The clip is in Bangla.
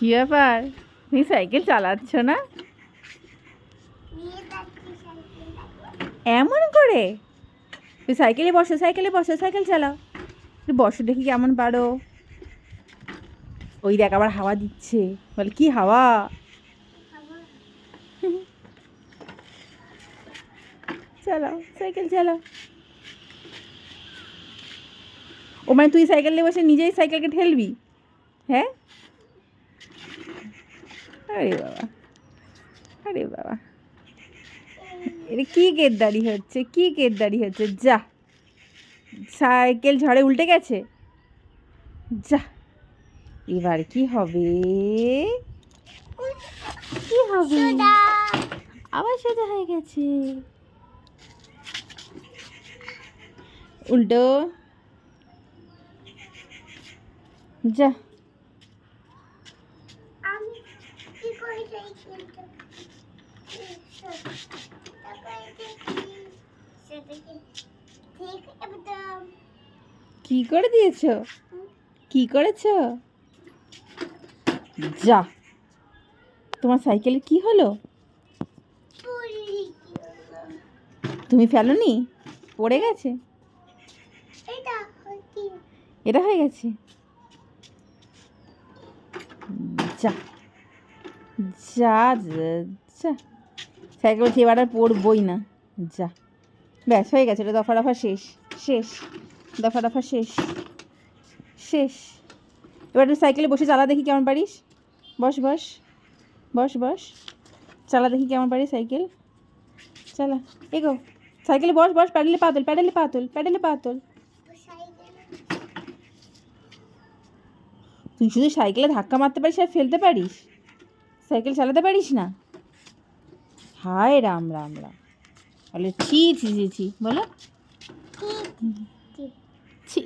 কি ব্যাপার? তুমি সাইকেল চালাচ্ছ না? এমন করে? তুই সাইকেলে বসো সাইকেলে বসো, সাইকেল চালাও। তুই বসো দেখি কেমন পারো। ওই দেখ আবার হাওয়া দিচ্ছে। বলে, কি হাওয়া? চালাও, সাইকেল চালাও। ও মানে তুই সাইকেল বসে নিজেই সাইকেলকে ঠেলবি? হ্যাঁ? আরে বাবা। আরে বাবা। এটা কি গেদ্দারি হচ্ছে কি গেদ্দারি হচ্ছে। যা। সাইকেল ঝড়ে উল্টে গেছে। যা। এবার কি হবে? কি হবে? আবার সোজা হয়ে গেছে। উল্টো। যা। কি করে দিয়েছ? কি করেছ? যা। তোমার সাইকেলের কি হলো? তুমি ফেলোনি? পড়ে গেছে? এটা হয়ে গেছে। যা। যা যা, সাইকেল বলছি এবার আর পড়বই না। যা। ব্যাস হয়ে গেছে এটা দফা দফা শেষ শেষ দফা দফা শেষ শেষ। এবার একটু সাইকেলে বসে চালা দেখি কেমন পারিস। বস বস বস বস। চালা দেখি কেমন পারিস সাইকেল। চালা। এগো সাইকেলে বস বস প্যাডেলে পাতল প্যাডেলে পাতল প্যাডেলে পাতল তুই শুধু সাইকেলে ধাক্কা মারতে পারিস আর ফেলতে পারিস? সাইকেল চালাতে পারিস না? হায় রাম রাম রাম। বলে ছি ছি ছি ছি বলো। ছি।